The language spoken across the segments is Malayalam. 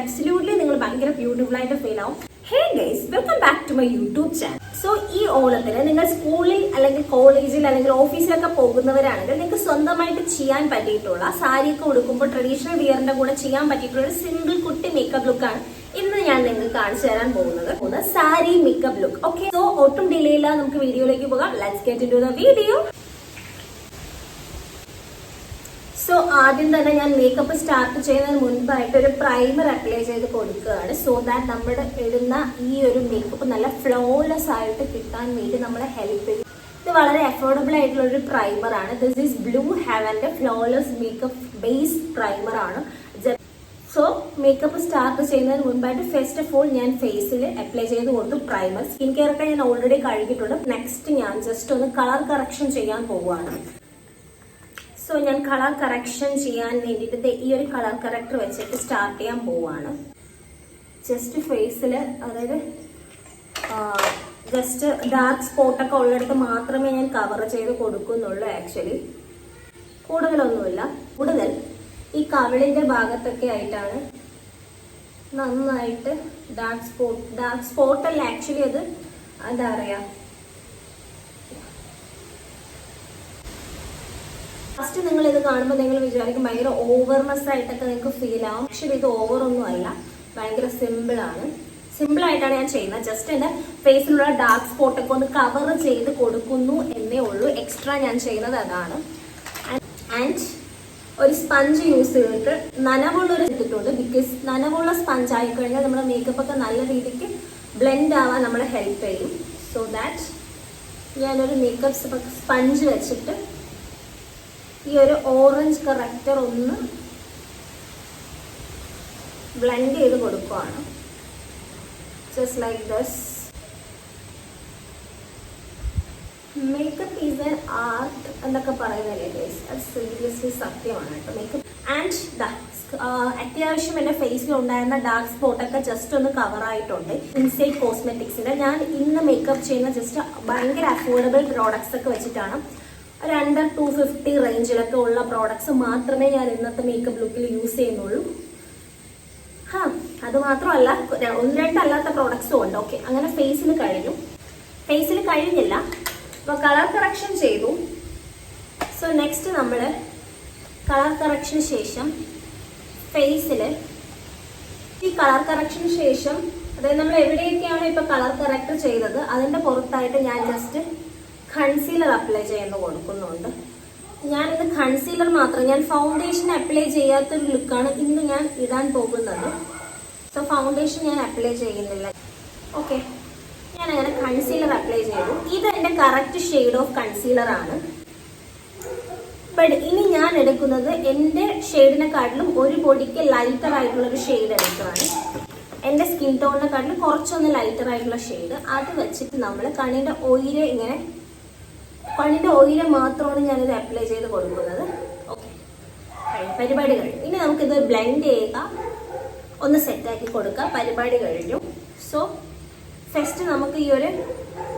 അബ്സല്യൂട്ട്ലി നിങ്ങൾ ഭയങ്കര ബ്യൂട്ടിഫുൾ ആയിട്ട് ഫീൽ ആവും. Hey guys welcome back to my YouTube channel so ഈ ഓണത്തിന് നിങ്ങൾ സ്കൂളിൽ അല്ലെങ്കിൽ കോളേജിൽ അല്ലെങ്കിൽ ഓഫീസിലൊക്കെ പോകുന്നവരാണെങ്കിൽ നിങ്ങൾക്ക് സ്വന്തമായിട്ട് ചെയ്യാൻ പറ്റിയിട്ടുള്ള സാരിയൊക്കെ ഉടുക്കുമ്പോൾ ട്രഡീഷണൽ വിയറിന്റെ കൂടെ ചെയ്യാൻ പറ്റിയിട്ടുള്ള ഒരു സിംഗിൾ കുട്ടി മേക്കപ്പ് ലുക്കാണ് ഇന്ന് ഞാൻ നിങ്ങൾക്ക് കാണിച്ചു തരാൻ പോകുന്നത്. Sari makeup look okay so ഒട്ടും ഡിലേ ഇല്ല. നമുക്ക് വീഡിയോയിലേക്ക് പോകാം. Let's get into the video so ആദ്യം തന്നെ ഞാൻ മേക്കപ്പ് സ്റ്റാർട്ട് ചെയ്യുന്നതിന് മുൻപായിട്ട് ഒരു പ്രൈമർ അപ്ലൈ ചെയ്ത് കൊടുക്കുകയാണ്. സോ ദാറ്റ് നമ്മുടെ ഇടുന്ന ഈ ഒരു മേക്കപ്പ് നല്ല ഫ്ലോലെസ് ആയിട്ട് കിട്ടാൻ വേണ്ടി നമ്മളെ ഹെൽപ്പ് ചെയ്യും. ഇത് വളരെ അഫോർഡബിൾ ആയിട്ടുള്ള ഒരു പ്രൈമർ ആണ്. ദിസ് ഈസ് ബ്ലൂ ഹാവന്റെ ഫ്ലോലെസ് മേക്കപ്പ് ബേസ് പ്രൈമർ ആണ്. സോ മേക്കപ്പ് സ്റ്റാർട്ട് ചെയ്യുന്നതിന് മുൻപായിട്ട് ഫസ്റ്റ് ഓഫ് ഓൾ ഞാൻ ഫേസിൽ അപ്ലൈ ചെയ്ത് കൊടുത്തു പ്രൈമർ സ്കിൻ കെയർ ഒക്കെ ഞാൻ ഓൾറെഡി കഴുകിയിട്ടുണ്ട്. നെക്സ്റ്റ് ഞാൻ ജസ്റ്റ് ഒന്ന് കളർ കറക്ഷൻ ചെയ്യാൻ പോവുകയാണ്. സോ ഞാൻ കളർ കറക്ഷൻ ചെയ്യാൻ വേണ്ടിയിട്ട് ഈ ഒരു കളർ കറക്ടർ വെച്ചിട്ട് സ്റ്റാർട്ട് ചെയ്യാൻ പോവാണ്. ജസ്റ്റ് ഫേസിൽ അതായത് ജസ്റ്റ് ഡാർക്ക് സ്പോട്ടൊക്കെ ഉള്ളിടത്ത് മാത്രമേ ഞാൻ കവർ ചെയ്ത് കൊടുക്കുന്നുള്ളൂ ആക്ച്വലി കൂടുതലൊന്നുമില്ല. കൂടുതൽ ഈ കവിളിന്റെ ഭാഗത്തൊക്കെ ആയിട്ടാണ് നന്നായിട്ട് ഡാർക്ക് സ്പോട്ട് ഡാർക്ക് സ്പോട്ടല്ല ആക്ച്വലി അത് എന്താ പറയാ ഫസ്റ്റ് നിങ്ങൾ ഇത് കാണുമ്പോൾ നിങ്ങൾ വിചാരിക്കും ഭയങ്കര ഓവർനെസ് ആയിട്ടൊക്കെ നിങ്ങൾക്ക് ഫീൽ ആവും. പക്ഷെ ഇത് ഓവർ ഒന്നും അല്ല. ഭയങ്കര സിമ്പിൾ ആണ്. സിമ്പിൾ ആയിട്ടാണ് ഞാൻ ചെയ്യുന്നത്. ജസ്റ്റ് എന്റെ ഫേസിലുള്ള ഡാർക്ക് സ്പോട്ടൊക്കെ ഒന്ന് കവർ ചെയ്ത് കൊടുക്കുന്നു എന്നേ ഉള്ളൂ. എക്സ്ട്രാ ഞാൻ ചെയ്യുന്നത് അതാണ്. ആൻഡ് ഒരു സ്പഞ്ച് യൂസ് ചെയ്തിട്ട് നനവുള്ള ഒരു എടുത്തിട്ടുണ്ട് ബിക്കോസ് നനവുള്ള സ്പഞ്ച് ആയി കഴിഞ്ഞാൽ നമ്മുടെ മേക്കപ്പ് ഒക്കെ നല്ല രീതിക്ക് ബ്ലെൻഡ് ആവാൻ നമ്മളെ ഹെൽപ്പ് ചെയ്യും. സോ ദാറ്റ് ഞാനൊരു മേക്കപ്പ് സ്പഞ്ച് വെച്ചിട്ട് ഈ ഒരു ഓറഞ്ച് കറക്ടർ ഒന്ന് ബ്ലെൻഡ് ചെയ്ത് കൊടുക്കുവാണ്. Just like this makeup is an art എന്നൊക്കെ പറയുന്നില്ലേ ഗൈസ് അത് സീരിയസ്ലി സത്യമാണ് കേട്ടോ. മേക്കപ്പ് ആൻഡ് അത്യാവശ്യം എന്റെ ഫേസിൽ ഉണ്ടായിരുന്ന ഡാർക്ക് സ്പോട്ടൊക്കെ ജസ്റ്റ് ഒന്ന് കവർ ആയിട്ടുണ്ട്. ഇൻസൈഡ് കോസ്മെറ്റിക്സിന്റെ ഞാൻ ഇന്ന് മേക്കപ്പ് ചെയ്യുന്ന ജസ്റ്റ് ഭയങ്കര അഫോർഡബിൾ പ്രോഡക്ട്സ് ഒക്കെ വെച്ചിട്ടാണ് ഒരു അണ്ടർ ടു ഫിഫ്റ്റി റേഞ്ചിലൊക്കെ ഉള്ള പ്രോഡക്ട്സ് മാത്രമേ ഞാൻ ഇന്നത്തെ മേക്കപ്പ് ലുക്കിൽ യൂസ് ചെയ്യുന്നുള്ളൂ. ഹാ അത് മാത്രമല്ല ഒന്ന് രണ്ടല്ലാത്ത പ്രോഡക്ട്സും ഉണ്ട്. ഓക്കെ അങ്ങനെ ഫേസിൽ കഴിഞ്ഞു. ഫേസിൽ കഴിഞ്ഞില്ല. അപ്പോൾ കളർ കറക്ഷൻ ചെയ്തു. സോ നെക്സ്റ്റ് നമ്മൾ കളർ കറക്ഷന് ശേഷം ഫേസിൽ ഈ കളർ കറക്ഷന് ശേഷം അതായത് നമ്മൾ എവിടെയൊക്കെയാണ് ഇപ്പോൾ കളർ കറക്റ്റ് ചെയ്തത് അതിന്റെ പുറത്തായിട്ട് ഞാൻ ജസ്റ്റ് കൺസീലർ അപ്ലൈ ചെയ്യുന്ന കൊടുക്കുന്നുണ്ട്. ഞാനിന്ന് കൺസീലർ മാത്രം ഞാൻ ഫൗണ്ടേഷൻ അപ്ലൈ ചെയ്യാത്തൊരു ലുക്കാണ് ഇന്ന് ഞാൻ ഇടാൻ പോകുന്നത്. സോ ഫൗണ്ടേഷൻ ഞാൻ അപ്ലൈ ചെയ്യുന്നില്ല. ഓക്കെ ഞാൻ അങ്ങനെ കൺസീലർ അപ്ലൈ ചെയ്തു. ഇത് എന്റെ കറക്റ്റ് ഷെയ്ഡ് ഓഫ് കൺസീലർ ആണ്. ബട്ട് ഇനി ഞാൻ എടുക്കുന്നത് എന്റെ ഷെയ്ഡിനെക്കാട്ടിലും ഒരു പൊടിക്ക് ലൈറ്റർ ആയിട്ടുള്ള ഒരു ഷെയ്ഡ് എടുക്കുകയാണ് എന്റെ സ്കിൻ ടോണിനെക്കാട്ടിലും കുറച്ചൊന്ന് ലൈറ്റർ ആയിട്ടുള്ള ഷെയ്ഡ് അത് വെച്ചിട്ട് നമ്മൾ കണ്ണിന്റെ ഓയിൽ ഇങ്ങനെ കണ്ണിന്റെ ഓയിൽ മാത്രമാണ് ഞാനിത് അപ്ലൈ ചെയ്ത് കൊടുക്കുന്നത്. ഓക്കെ പരിപാടി കഴിഞ്ഞു. ഇനി നമുക്കിത് ബ്ലെൻഡ് ചെയ്യുക. ഒന്ന് സെറ്റാക്കി കൊടുക്കുക. പരിപാടി കഴിഞ്ഞു. സോ ഫസ്റ്റ് നമുക്ക് ഈ ഒരു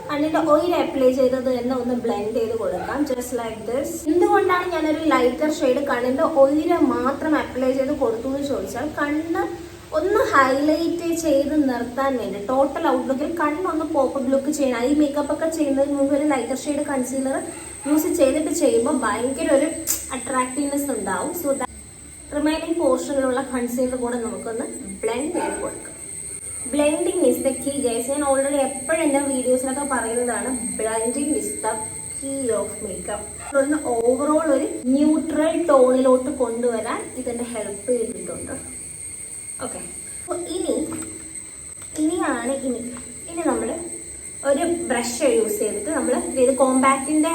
കണ്ണിന്റെ ഓയിൽ അപ്ലൈ ചെയ്തത് തന്നെ ഒന്ന് ബ്ലെൻഡ് ചെയ്ത് കൊടുക്കാം. ജസ്റ്റ് ലൈക്ക് ദിസ് എന്തുകൊണ്ടാണ് ഞാനൊരു ലൈറ്റർ ഷെയ്ഡ് കണ്ണിന്റെ ഓയിൽ മാത്രം അപ്ലൈ ചെയ്ത് കൊടുത്തു എന്ന് ചോദിച്ചാൽ കണ്ണ് ഒന്ന് ഹൈലൈറ്റ് ചെയ്ത് നിർത്താൻ വേണ്ടി ടോട്ടൽ ഔട്ട്ലുക്കിൽ കണ്ണൊന്ന് പോപ്പ് ലുക്ക് ചെയ്യണം. ഈ മേക്കപ്പ് ഒക്കെ ചെയ്യുന്നതിന് മുമ്പ് ഒരു ലൈറ്റർ ഷെയ്ഡ് കൺസീലർ യൂസ് ചെയ്തിട്ട് ചെയ്യുമ്പോൾ ഭയങ്കര ഒരു അട്രാക്റ്റീവ്നെസ് ഉണ്ടാവും. സോ റിമൈനിങ് പോർഷനിലുള്ള കൺസീലർ കൂടെ നമുക്കൊന്ന് ബ്ലെൻഡ് ചെയ്ത് കൊടുക്കാം. Blending is the key guys ഞാൻ ഓൾറെഡി എപ്പോഴും എന്റെ വീഡിയോസിലൊക്കെ പറയുന്നതാണ് blending is the key of makeup ഒന്ന് ഓവറോൾ ഒരു ന്യൂട്രൽ ടോണിലോട്ട് കൊണ്ടുവരാൻ ഇതെന്നെ ഹെൽപ്പ് ചെയ്തിട്ടുണ്ട്. ഓക്കെ. ഇനി ഇനിയാണ് ഇനി. ഇനി നമ്മൾ ഒരു ബ്രഷ് യൂസ് ചെയ്തിട്ട് നമ്മൾ ഇത് കോമ്പാക്റ്റിന്റെ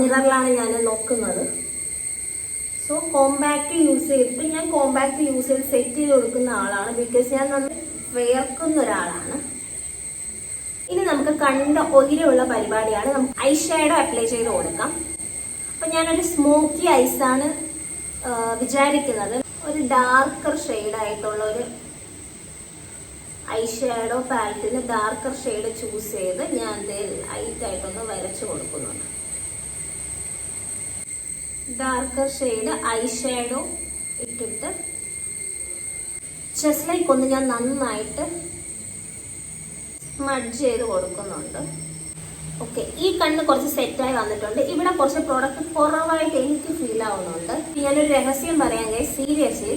മിററിലാണ് ഞാൻ നോക്കുന്നത്. സോ കോമ്പാക്റ്റ് യൂസ് ചെയ്തിട്ട് ഞാൻ കോമ്പാക്റ്റ് യൂസ് ചെയ്ത് സെറ്റ് ചെയ്ത് കൊടുക്കുന്ന ആളാണ് ബിക്കോസ് ഞാൻ നമ്മൾ വേർക്കുന്ന ഒരാളാണ്. ഇനി നമുക്ക് കണ്ട ഒയിലുള്ള പരിപാടിയാണ് നമുക്ക് ഐ അപ്ലൈ ചെയ്ത് കൊടുക്കാം. അപ്പം ഞാനൊരു സ്മോക്കി ഐസാണ് വിചാരിക്കുന്നത്. ഒരു ഡാർക്കർ ആയിട്ടുള്ള ഒരു ഐ ഷാഡോ പാലറ്റിന് ഡാർക്കർ ഷെയ്ഡ് ചൂസ് ചെയ്ത് ഞാൻ ലൈറ്റ് ആയിട്ടൊന്ന് വരച്ചു കൊടുക്കുന്നുണ്ട്. ഡാർക്കർ ഷെയ്ഡ് ഐ ഷാഡോ ഇട്ടിട്ട് ചെസ്ലൈക്ക് ലൈക്ക് ഒന്ന് ഞാൻ നന്നായിട്ട് മഡ് ചെയ്ത് കൊടുക്കുന്നുണ്ട്. ഓക്കെ ഈ കണ്ണ് കുറച്ച് സെറ്റായി വന്നിട്ടുണ്ട്. ഇവിടെ കുറച്ച് പ്രോഡക്റ്റ് കുറവായിട്ട് എനിക്ക് ഫീൽ ആവുന്നുണ്ട്. ഞാനൊരു രഹസ്യം പറയാൻ സീരിയസ്ലി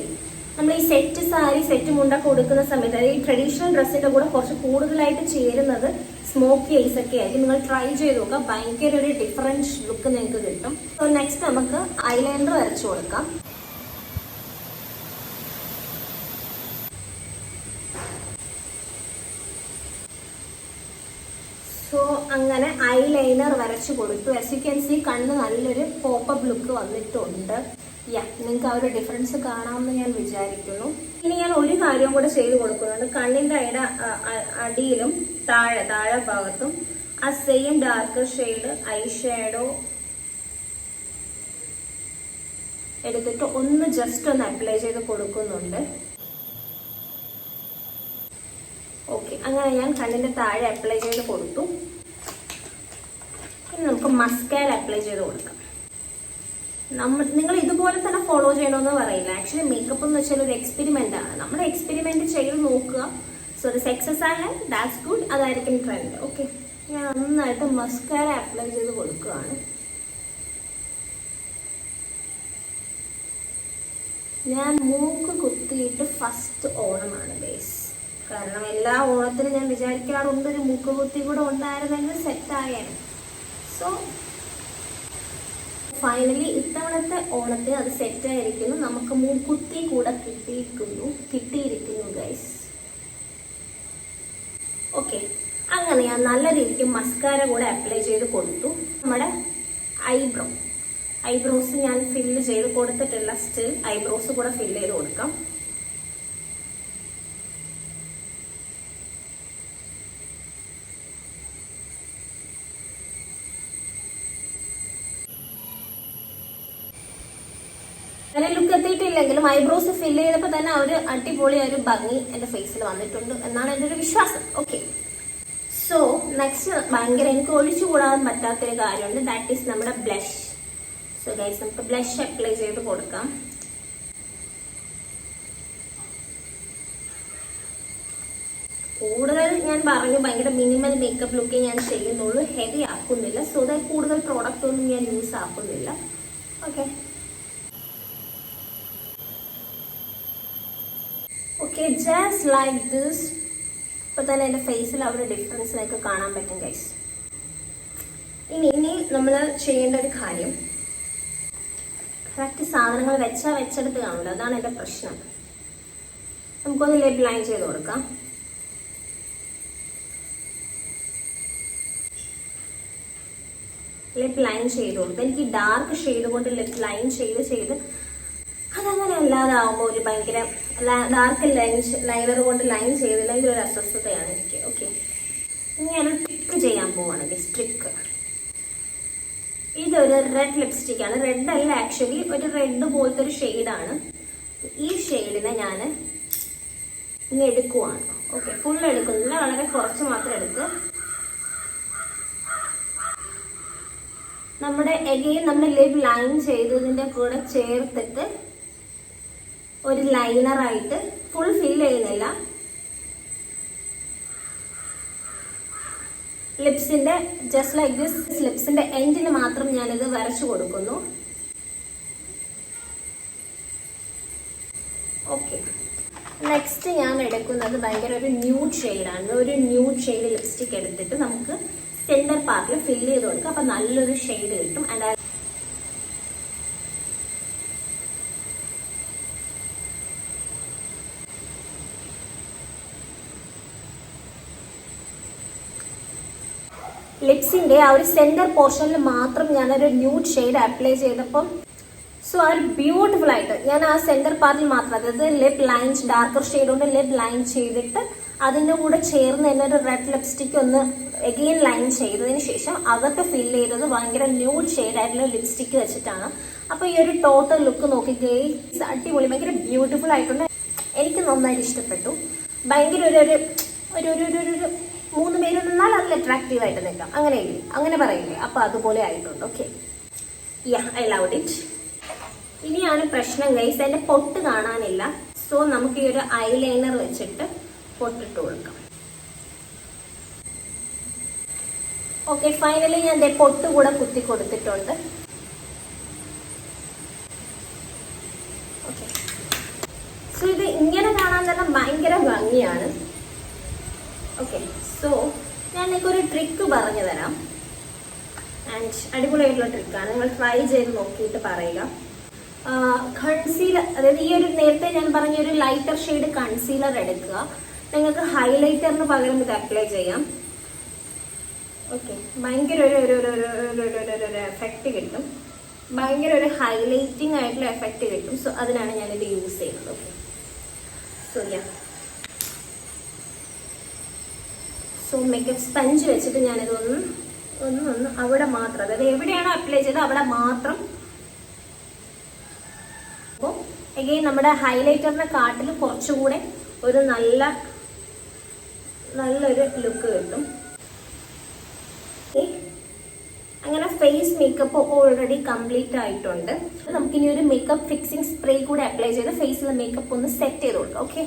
നമ്മൾ ഈ സെറ്റ് സാരി സെറ്റ് മുണ്ട കൊടുക്കുന്ന സമയത്ത് അതായത് ഈ ട്രഡീഷണൽ ഡ്രസ്സിന്റെ കൂടെ കുറച്ച് കൂടുതലായിട്ട് ചേരുന്നത് സ്മോക്കി ഐസ് ഒക്കെ ആയിരിക്കും. നിങ്ങൾ ട്രൈ ചെയ്ത് നോക്കുക. ഭയങ്കര ഒരു ഡിഫറന്റ് ലുക്ക് നിങ്ങൾക്ക് കിട്ടും. സോ നെക്സ്റ്റ് നമുക്ക് ഐലൈനർ വരച്ചു കൊടുക്കാം. സോ അങ്ങനെ ഐലൈനർ വരച്ചു കൊടുത്തു. എസ് യു ക്യാൻ സി കണ്ണ് നല്ലൊരു പോപ്പപ്പ് ലുക്ക് വന്നിട്ടുണ്ട്. നിങ്ങൾക്ക് ആ ഒരു ഡിഫറൻസ് കാണാമെന്ന് ഞാൻ വിചാരിക്കുന്നു. ഇനി ഞാൻ ഒരു കാര്യം കൂടെ ചെയ്ത് കൊടുക്കുന്നുണ്ട്. കണ്ണിന്റെ അയട അടിയിലും താഴെ താഴെ ഭാഗത്തും ആ same dark shade eye shadow എടുത്തിട്ട് ഒന്ന് ജസ്റ്റ് ഒന്ന് അപ്ലൈ ചെയ്ത് കൊടുക്കുന്നുണ്ട്. ഓക്കെ അങ്ങനെ ഞാൻ കണ്ണിന്റെ താഴെ അപ്ലൈ ചെയ്ത് കൊടുത്തു. ഇനി നമുക്ക് മസ്കാര അപ്ലൈ ചെയ്ത് കൊടുക്കാം. നമ്മൾ നിങ്ങൾ ഇതുപോലെ തന്നെ ഫോളോ ചെയ്യണമെന്ന് പറയില്ല. ആക്ച്വലി മേക്കപ്പ് എന്ന് വെച്ചാൽ ഒരു എക്സ്പെരിമെന്റ് ആണ്. നമ്മൾ എക്സ്പെരിമെന്റ് ചെയ്ത് നോക്കുക. സോ അത് സക്സസ് ആയാൽ ദാറ്റ്സ് ഗുഡ് അതായിരിക്കും ട്രെൻഡ് ഓക്കെ ഞാൻ നന്നായിട്ട് മസ്കാര അപ്ലൈ ചെയ്ത് കൊടുക്കുകയാണ്. ഞാൻ മൂക്ക് കുത്തിയിട്ട് ഫസ്റ്റ് ഓണമാണ് ബേസ് കാരണം എല്ലാ ഓണത്തിനും ഞാൻ വിചാരിക്കാറുണ്ട് ഒരു മൂക്ക് കുത്തി കൂടെ ഉണ്ടായിരുന്നെങ്കിൽ സെറ്റായേനെ സോ ഫൈനലി ഇത്തവണത്തെ ഓണത്തിന് അത് സെറ്റ് ആയിരിക്കുന്നു. നമുക്ക് മൂക്കുത്തി കൂടെ കിട്ടിയിരിക്കുന്നു. കിട്ടിയിരിക്കുന്നു ഗൈസ് ഓക്കെ അങ്ങനെ ഞാൻ നല്ല രീതിക്ക് മസ്കാര കൂടെ അപ്ലൈ ചെയ്ത് കൊടുത്തു. നമ്മുടെ ഐബ്രോ ഐബ്രോസ് ഞാൻ ഫില്ല് ചെയ്ത് കൊടുത്തിട്ടില്ല. സ്റ്റിൽ ഐബ്രോസ് കൂടെ ഫില്ല് ചെയ്ത് കൊടുക്കാം അങ്ങനെ ലുക്ക് എത്തിയിട്ടില്ലെങ്കിലും ഐബ്രോസ് ഫില്ല് ചെയ്തപ്പോൾ തന്നെ ഒരു അടിപൊളി ഒരു ഭംഗി എന്റെ ഫേസിൽ വന്നിട്ടുണ്ട് എന്നാണ് എന്റെ ഒരു വിശ്വാസം. ഓക്കെ സോ നെക്സ്റ്റ് ഭയങ്കര എനിക്ക് ഒഴിച്ചു കൂടാൻ പറ്റാത്തൊരു കാര്യമുണ്ട്. ദാറ്റ് ഈസ് നമ്മുടെ ബ്ലഷ് സോ ഗൈസ് നമുക്ക് ബ്ലഷ് അപ്ലൈ ചെയ്ത് കൊടുക്കാം. കൂടുതൽ ഞാൻ പറഞ്ഞു ഭയങ്കര മിനിമൽ മേക്കപ്പ് ലുക്കേ ഞാൻ ചെയ്യുന്നുള്ളൂ. ഹെവി ആക്കുന്നില്ല. സോ ദാറ്റ് കൂടുതൽ പ്രോഡക്റ്റ് ഒന്നും ഞാൻ use ആക്കുന്നില്ല. Okay okay just like this ഇപ്പൊ തന്നെ എന്റെ ഫേസിൽ ആ ഒരു ഡിഫറൻസ് നിങ്ങൾക്ക് കാണാൻ പറ്റും ഗൈസ് ഇനി ഇനി നമ്മൾ ചെയ്യേണ്ട ഒരു കാര്യം. കറക്റ്റ് സാധനങ്ങൾ വെച്ചാൽ വെച്ചെടുത്ത് കാണില്ല അതാണ് എന്റെ പ്രശ്നം. നമുക്കൊന്ന് ലെബ് ലൈൻ ചെയ്ത് കൊടുക്കാം. ലിപ്പ് ലൈൻ ചെയ്ത് കൊടുത്തു. എനിക്ക് ഡാർക്ക് ഷെയ്ഡ് കൊണ്ട് ലിപ്പ് ലൈൻ ചെയ്ത് ചെയ്ത് അതങ്ങനെ അല്ലാതാവുമ്പോൾ ഒരു ഭയങ്കര ഡാർക്ക് ലൈൻ ലൈനർ കൊണ്ട് ലൈൻ ചെയ്തില്ലെങ്കിൽ ഒരു അസ്വസ്ഥതയാണ് എനിക്ക്. ഓക്കെ ഇനി ഞാൻ ട്രിക്ക് ചെയ്യാൻ പോവാണ്. സ്ട്രിക്ക് ഇതൊരു റെഡ് ലിപ്സ്റ്റിക് ആണ്. റെഡ് അല്ല ആക്ച്വലി ഒരു റെഡ് പോലത്തെ ഒരു ഷെയ്ഡാണ് ഈ ഷെയ്ഡിനെ ഞാൻ ഇങ്ങനെ എടുക്കുവാണ്. ഓക്കെ ഫുൾ എടുക്കുന്നില്ല വളരെ കുറച്ച് മാത്രം എടുക്കുക നമ്മുടെ എഗെയിൻ നമ്മൾ ലിപ് ലൈൻ ചെയ്തതിന്റെ കൂടെ ചേർത്തിട്ട് ഒരു ലൈനർ ആയിട്ട് ഫുൾ ഫിൽ ചെയ്യുന്നില്ല. ലിപ്സിന്റെ ജസ്റ്റ് ലൈക്ക് ദിസ് ലിപ്സിന്റെ എൻഡിൽ മാത്രം ഞാനിത് വരച്ചു കൊടുക്കുന്നു. ഓക്കെ നെക്സ്റ്റ് ഞാൻ എടുക്കുന്നത് ഭയങ്കര ഒരു ന്യൂഡ് ഷെയ്ഡാണ് ഒരു ന്യൂഡ് ഷെയ്ഡ് ലിപ്സ്റ്റിക് എടുത്തിട്ട് നമുക്ക് സെന്റർ പാർട്ടിൽ ഫില്ല് ചെയ്ത് കൊടുക്കുക അപ്പൊ നല്ലൊരു ഷെയ്ഡ് കിട്ടും. ആൻഡ് ലിപ്സിന്റെ ആ ഒരു സെന്റർ പോർഷനിൽ മാത്രം ഞാനൊരു ന്യൂഡ് ഷെയ്ഡ് അപ്ലൈ ചെയ്തപ്പം സോ ആ ഒരു ബ്യൂട്ടിഫുൾ ആയിട്ട് ഞാൻ ആ സെന്റർ പാർട്ടിൽ മാത്രം അതായത് ലിപ് ലൈൻസ് ഡാർക്കർ ഷെയ്ഡ് കൊണ്ട് ലിപ് ലൈൻ ചെയ്തിട്ട് അതിന്റെ കൂടെ ചേർന്ന് തന്നെ ഒരു റെഡ് ലിപ്സ്റ്റിക് ഒന്ന് എഗെയിൻ ലൈൻ ചെയ്തതിന് ശേഷം അകത്ത് ഫിൽ ചെയ്തത് ഭയങ്കര ന്യൂഡ് ഷെയ്ഡ് ആയിട്ടുള്ള ലിപ്സ്റ്റിക് വെച്ചിട്ടാണ്. അപ്പൊ ഈ ഒരു ടോട്ടൽ ലുക്ക് നോക്കി ഗെയ്സ് അടിപൊളി ഭയങ്കര ബ്യൂട്ടിഫുൾ ആയിട്ടുണ്ട്. എനിക്ക് നന്നായിട്ട് ഇഷ്ടപ്പെട്ടു. ഭയങ്കര ഒരു ഒരു ഒരു ഒരു മൂന്ന് പേര് നിന്നാൽ അതിൽ അട്രാക്റ്റീവ് ആയിട്ട് നിൽക്കാം. അങ്ങനെ ഇല്ലേ? അങ്ങനെ പറയില്ലേ? അപ്പൊ അതുപോലെ ആയിട്ടുണ്ട്. ഓക്കെ ഐ ലവ് ഇറ്റ് ഇനിയാണ് പ്രശ്നം ഗൈസ് എന്റെ പൊട്ട് കാണാനില്ല. സോ നമുക്ക് ഈ ഒരു ഐലൈനർ വെച്ചിട്ട് പൊട്ടിട്ട് കൊടുക്കാം. ഓക്കെ ഫൈനലി ഞാൻ പൊട്ട് കൂടെ കുത്തി കൊടുത്തിട്ടുണ്ട്. നിങ്ങൾക്കൊരു ട്രിക്ക് പറഞ്ഞു തരാം. ആൻഡ് അടിപൊളിയായിട്ടുള്ള ട്രിക്കാണ് നിങ്ങൾ ട്രൈ ചെയ്ത് നോക്കിയിട്ട് പറയുക. കൺസീലർ അതായത് ഈ ഒരു നേരത്തെ ഞാൻ പറഞ്ഞ ഒരു ലൈറ്റർ ഷെയ്ഡ് കൺസീലർ എടുക്കുക. നിങ്ങൾക്ക് ഹൈലൈറ്ററിന് പകരം ഇത് അപ്ലൈ ചെയ്യാം. ഓക്കെ ഭയങ്കര ഒരു ഒരു ഒരു എഫക്റ്റ് കിട്ടും. ഭയങ്കര ഒരു ഹൈലൈറ്റിംഗ് ആയിട്ടുള്ള എഫക്റ്റ് കിട്ടും. സോ അതിനാണ് ഞാനിത് യൂസ് ചെയ്യുന്നത്. Okay so yeah so makeup sponge വെച്ചിട്ട് ഞാനിതൊന്ന് ഒന്ന് ഒന്ന് അവിടെ മാത്രം അതായത് എവിടെയാണോ അപ്ലൈ ചെയ്തത് അവിടെ മാത്രം. അപ്പോൾ എഗെയിൻ നമ്മുടെ ഹൈലൈറ്ററിനെ കാട്ടിൽ കുറച്ചുകൂടെ ഒരു നല്ല നല്ലൊരു ലുക്ക് കിട്ടും. അങ്ങനെ ഫേസ് മേക്കപ്പ് ഓൾറെഡി കംപ്ലീറ്റ് ആയിട്ടുണ്ട്. നമുക്കിനി ഒരു മേക്കപ്പ് ഫിക്സിംഗ് സ്പ്രേ കൂടെ അപ്ലൈ ചെയ്ത് ഫേസിലെ മേക്കപ്പ് ഒന്ന് സെറ്റ് ചെയ്ത് കൊടുക്കാം. ഓക്കെ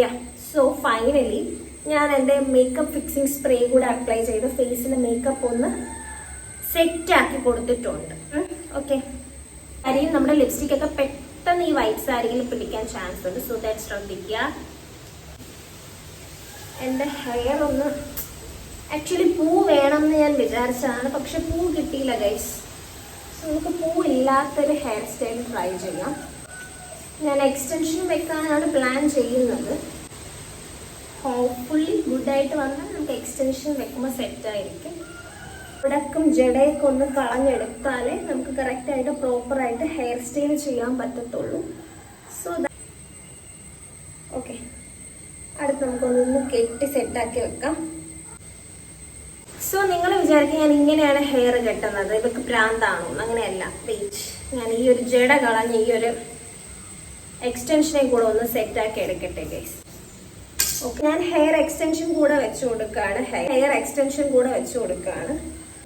യാ സോ ഫൈനലി ഞാൻ എന്റെ മേക്കപ്പ് ഫിക്സിംഗ് സ്പ്രേ കൂടെ അപ്ലൈ ചെയ്ത് ഫേസിൽ മേക്കപ്പ് ഒന്ന് സെറ്റ് ആക്കി കൊടുത്തിട്ടുണ്ട്. ഓക്കെ അരിയും നമ്മുടെ ലിപ്സ്റ്റിക് ഒക്കെ പെട്ടെന്ന് ഈ വൈറ്റ് സാരിയിൽ പിടിക്കാൻ ചാൻസ് ഉണ്ട്. സോ ദാറ്റ് ശ്രദ്ധിക്കുക എന്റെ ഹെയർ ഒന്ന് ആക്ച്വലി പൂ വേണമെന്ന് ഞാൻ വിചാരിച്ചതാണ്. പക്ഷെ പൂ കിട്ടിയില്ല ഗൈസ് സോ നമുക്ക് പൂ ഇല്ലാത്തൊരു ഹെയർ സ്റ്റൈൽ ട്രൈ ചെയ്യാം. ഞാൻ എക്സ്റ്റൻഷൻ വെക്കാനാണ് പ്ലാൻ ചെയ്യുന്നത്. ഹോപ്പ്ഫുള്ളി ഗുഡായിട്ട് വന്നാൽ നമുക്ക് എക്സ്റ്റൻഷൻ വെക്കുമ്പോൾ സെറ്റ് ആയിരിക്കും. ഇവിടക്കും ജടയൊക്കെ ഒന്ന് കളഞ്ഞെടുത്താലേ നമുക്ക് കറക്റ്റായിട്ട് പ്രോപ്പറായിട്ട് ഹെയർ സ്റ്റൈൽ ചെയ്യാൻ പറ്റത്തുള്ളൂ. സോ ഓക്കെ അടുത്ത് നമുക്കൊന്ന് കെട്ടി സെറ്റാക്കി വെക്കാം. സോ നിങ്ങൾ വിചാരിക്കും ഞാൻ ഇങ്ങനെയാണ് ഹെയർ കെട്ടുന്നത്. ഇവക്ക് പ്രാന്താണോ? അങ്ങനെയല്ല. വെയിറ്റ് ഞാൻ ഈ ഒരു ജട കളഞ്ഞ് ഈ ഒരു എക്സ്റ്റൻഷനെ കൂടെ ഒന്ന് സെറ്റ് ആക്കി എടുക്കട്ടെ ഗൈസ് ഓക്കെ ഞാൻ ഹെയർ എക്സ്റ്റൻഷൻ കൂടെ വെച്ച് കൊടുക്കുകയാണ്. ഹെയർ എക്സ്റ്റൻഷൻ കൂടെ വെച്ച് കൊടുക്കുകയാണ്.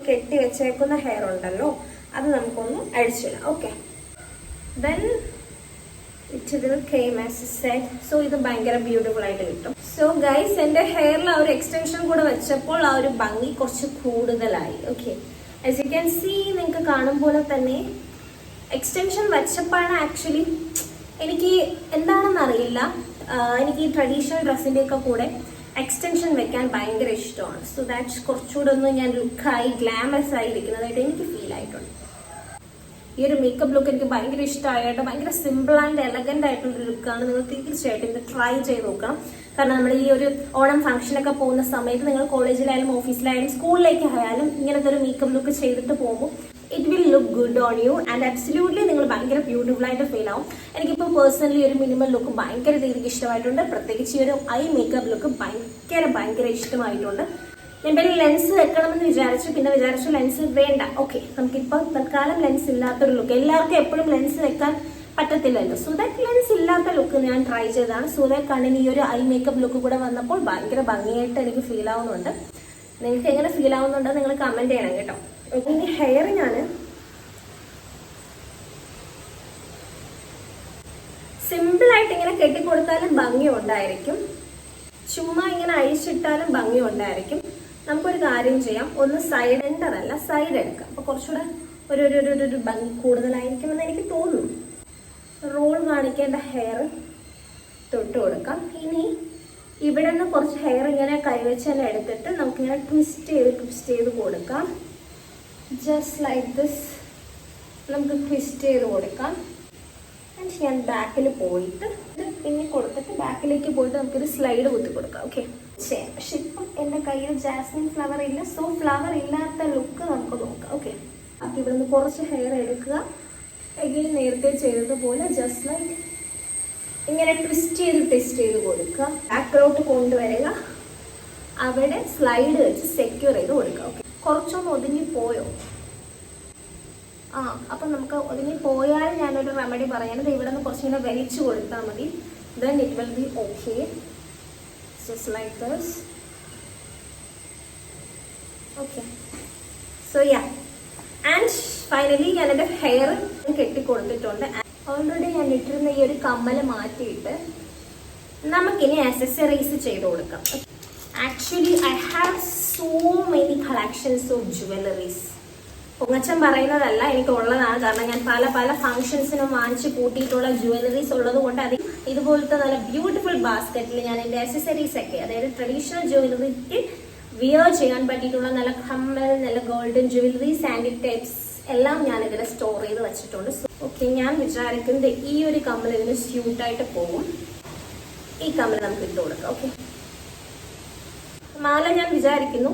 കെട്ടി വെച്ചേക്കുന്ന ഹെയർ ഉണ്ടല്ലോ അത് നമുക്കൊന്ന് അഴിച്ചിടാം. Okay then it will came as set so ഇത് ഭയങ്കര ബ്യൂട്ടിഫുൾ ആയിട്ട് കിട്ടും. സോ ഗൈസ് എന്റെ ഹെയറിൽ ആ ഒരു എക്സ്റ്റൻഷൻ കൂടെ വെച്ചപ്പോൾ ആ ഒരു ഭംഗി കുറച്ച് കൂടുതലായി. Okay as you can see നിങ്ങൾക്ക് കാണും പോലെ തന്നെ എക്സ്റ്റൻഷൻ വെച്ചപ്പോഴാണ് ആക്ച്വലി എനിക്ക് എന്താണെന്ന് അറിയില്ല. എനിക്ക് ഈ ട്രഡീഷണൽ ഡ്രസ്സിന്റെ ഒക്കെ കൂടെ എക്സ്റ്റൻഷൻ വെക്കാൻ ഭയങ്കര ഇഷ്ടമാണ്. സോ ദാറ്റ്സ് കുറച്ചുകൂടെ ഒന്ന് ഞാൻ ലുക്കായി ഗ്ലാമറസ് ആയി ഇരിക്കുന്നതായിട്ട് എനിക്ക് ഫീൽ ആയിട്ടുണ്ട്. ഈ ഒരു മേക്കപ്പ് ലുക്ക് എനിക്ക് ഭയങ്കര ഇഷ്ടമായിട്ട് ഭയങ്കര സിമ്പിൾ ആൻഡ് എലഗന്റ് ആയിട്ടുള്ള ലുക്കാണ് നിങ്ങൾ തീർച്ചയായിട്ടും ഇത് ട്രൈ ചെയ്ത് നോക്കാം കാരണം നമ്മൾ ഈ ഒരു ഓണം ഫംഗ്ഷനൊക്കെ പോകുന്ന സമയത്ത് നിങ്ങൾ കോളേജിലായാലും ഓഫീസിലായാലും സ്കൂളിലേക്ക് ആയാലും ഇങ്ങനത്തെ ഒരു മേക്കപ്പ് ലുക്ക് ചെയ്തിട്ട് പോകുമ്പോൾ it will look good on you and absolutely നിങ്ങൾ ഭയങ്കര ബ്യൂട്ടിഫുൾ ആയിട്ട് ഫീൽ ആവും. എനിക്കിപ്പോൾ പേഴ്സണലി ഒരു മിനിമം ലുക്ക് ഭയങ്കര രീതിക്ക് ഇഷ്ടമായിട്ടുണ്ട്. പ്രത്യേകിച്ച് ഈ ഒരു ഐ മേക്കപ്പ് ലുക്ക് ഭയങ്കര ഭയങ്കര ഇഷ്ടമായിട്ടുണ്ട്. ഞാൻ പിന്നെ ലെൻസ് വെക്കണമെന്ന് വിചാരിച്ചു. പിന്നെ വിചാരിച്ചു ലെൻസ് വേണ്ട. ഓക്കെ നമുക്കിപ്പോൾ തൽക്കാലം ലെൻസ് ഇല്ലാത്തൊരു ലുക്ക് എല്ലാവർക്കും എപ്പോഴും ലെൻസ് വെക്കാൻ പറ്റത്തില്ലല്ലോ. സോ ദാറ്റ് ലെൻസ് ഇല്ലാത്ത ലുക്ക് ഞാൻ ട്രൈ ചെയ്തതാണ്. സോ ദാറ്റ് കണ്ണിന് ഈ ഒരു ഐ മേക്കപ്പ് ലുക്ക് കൂടെ വന്നപ്പോൾ ഭയങ്കര ഭംഗിയായിട്ട് എനിക്ക് ഫീൽ ആവുന്നുണ്ട്. നിങ്ങൾക്ക് എങ്ങനെ ഫീൽ ആവുന്നുണ്ടോ നിങ്ങൾ കമന്റ് ചെയ്യണം കേട്ടോ. ഇനി ഹെയറിനാണ് സിമ്പിൾ ആയിട്ട് ഇങ്ങനെ കെട്ടിക്കൊടുത്താലും ഭംഗി ഉണ്ടായിരിക്കും. ചുമ്മാ ഇങ്ങനെ അഴിച്ചിട്ടാലും ഭംഗി ഉണ്ടായിരിക്കും. നമുക്കൊരു കാര്യം ചെയ്യാം. ഒന്ന് സൈഡ് അല്ല സൈഡ് എടുക്കാം. അപ്പൊ കുറച്ചുകൂടെ ഒരു ഒരു- ഒരു ഒരു ഭംഗി കൂടുതലായിരിക്കുമെന്ന് എനിക്ക് തോന്നുന്നു. റോൾ കാണിക്കേണ്ട ഹെയർ തൊട്ട് കൊടുക്കാം. ഇനി ഇവിടെ നിന്ന് കുറച്ച് ഹെയർ ഇങ്ങനെ കൈവച്ച് തന്നെ എടുത്തിട്ട് നമുക്കിങ്ങനെ ട്വിസ്റ്റ് ചെയ്ത് ട്വിസ്റ്റ് ചെയ്ത് കൊടുക്കാം. ജസ്റ്റ് ലൈക്ക് ദിസ് നമുക്ക് ട്വിസ്റ്റ് ചെയ്ത് കൊടുക്കാം. ആൻഡ് ഞാൻ ബാക്കിൽ പോയിട്ട് പിന്നെ കൊടുത്തിട്ട് ബാക്കിലേക്ക് പോയിട്ട് നമുക്കൊരു സ്ലൈഡ് കുത്തി കൊടുക്കാം ഓക്കെ പക്ഷെ ഇപ്പം എന്റെ കയ്യിൽ ജാസ്മിൻ ഫ്ലവർ ഇല്ല സോ ഫ്ലവർ ഇല്ലാത്ത ലുക്ക് നമുക്ക് നോക്കാം ഓക്കെ അപ്പം ഇവിടെ നിന്ന് കുറച്ച് ഹെയർ എടുക്കുക. എഗെയിൻ നേരത്തെ ചെയ്തതുപോലെ ജസ്റ്റ് ലൈക്ക് ഇങ്ങനെ ട്വിസ്റ്റ് ചെയ്ത് ട്വിസ്റ്റ് ചെയ്ത് കൊടുക്കുക. ബാക്കിലോട്ട് കൊണ്ടുവരിക. അവിടെ സ്ലൈഡ് വെച്ച് സെക്യൂർ ചെയ്ത് കൊടുക്കുക. ഓക്കെ കുറച്ചൊന്ന് ഒതുങ്ങി പോയോ? ആ അപ്പം നമുക്ക് ഒതുങ്ങി പോയാൽ ഞാനൊരു റെമഡി പറയുന്നത് ഇവിടെ നിന്ന് കുറച്ചിങ്ങനെ വലിച്ചു കൊടുത്താൽ മതി. Then it will be okay just like this okay so yeah and finally ഞാൻ എന്റെ ഹെയർ കെട്ടി കൊടുത്തിട്ടുണ്ട് ഓൾറെഡി ഞാൻ ഇട്ടിരുന്ന ഈ ഒരു കമ്മൽ മാറ്റിയിട്ട് നമുക്കിനി ആക്സസറീസ് ചെയ്ത് കൊടുക്കാം. Actually I have so many collections of jewelleries പൊങ്ങച്ചൻ പറയുന്നതല്ല എനിക്ക് ഉള്ളതാണ് കാരണം ഞാൻ പല പല ഫങ്ഷൻസിനും വാങ്ങിച്ച് കൂട്ടിയിട്ടുള്ള ജുവലറീസ് ഉള്ളത് കൊണ്ട് അത് ഇതുപോലത്തെ നല്ല ബ്യൂട്ടിഫുൾ ബാസ്ക്കറ്റിൽ ഞാൻ എന്റെ ആക്സസറീസ് ഒക്കെ അതായത് ട്രഡീഷണൽ ജുവലറിക്ക് വിയർ ചെയ്യാൻ പറ്റിയിട്ടുള്ള നല്ല കമ്മൽ നല്ല ഗോൾഡൻ ജുവലറി സാൻഡി ടൈപ്സ് എല്ലാം ഞാൻ ഇതിൽ സ്റ്റോർ ചെയ്ത് വെച്ചിട്ടുണ്ട്. ഓക്കെ ഞാൻ വിചാരിക്കുന്നത് ഈ ഒരു കമ്മൽ ഇതിന് സ്യൂട്ടായിട്ട് പോകും ഈ കമ്മൽ നമുക്ക് ഇട്ട് കൊടുക്കാം ഓക്കെ മാല ഞാൻ വിചാരിക്കുന്നു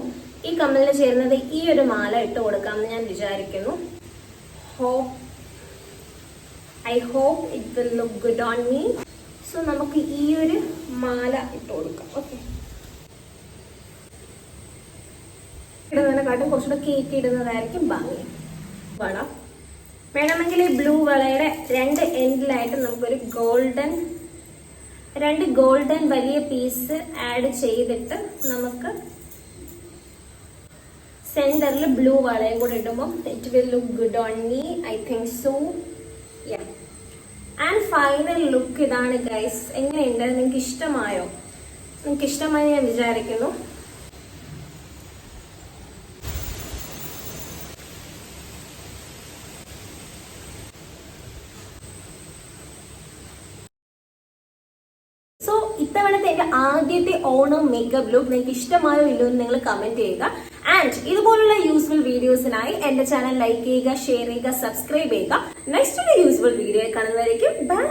ഈ കമ്മലിന് ചേരുന്നത് ഈ ഒരു മാല ഇട്ട് കൊടുക്കാമെന്ന് ഞാൻ വിചാരിക്കുന്നു. Hope I hope it will look good on me so നമുക്ക് ഈ ഒരു മാല ഇട്ട് കൊടുക്കാം ഓക്കെ ഇടുന്നതിനെക്കാട്ടും കുറച്ചുകൂടെ കയറ്റി ഇടുന്നതായിരിക്കും ഭംഗി. വള വേണമെങ്കിൽ ഈ ബ്ലൂ വളയുടെ രണ്ട് എൻഡിലായിട്ട് നമുക്കൊരു ഗോൾഡൻ രണ്ട് ഗോൾഡൻ വലിയ പീസ് ആഡ് ചെയ്തിട്ട് നമുക്ക് സെന്ററിൽ ബ്ലൂ വളയും കൂടെ ഇടുമ്പോൾ it will look good on me I think so and final look ഇതാണ് ഗൈസ് എങ്ങനെയുണ്ട്? നിങ്ങൾക്ക് ഇഷ്ടമായോ നിങ്ങൾക്ക് ഇഷ്ടമായി ഞാൻ വിചാരിക്കുന്നു സോ ഇത്തവണത്തെ എന്റെ ഓണം മേക്കപ്പ് ലുക്ക് നിങ്ങൾക്ക് ഇഷ്ടമായോ ഇല്ലയോ എന്ന് നിങ്ങൾ കമന്റ് ചെയ്യുക. ആൻഡ് ഇതുപോലുള്ള യൂസ്ഫുൾ വീഡിയോസിനായി എന്റെ ചാനൽ ലൈക്ക് ചെയ്യുക ഷെയർ ചെയ്യുക സബ്സ്ക്രൈബ് ചെയ്യുക. നെക്സ്റ്റ് ഒരു യൂസ്ഫുൾ വീഡിയോ കാണുന്നതായിരിക്കും ബൈ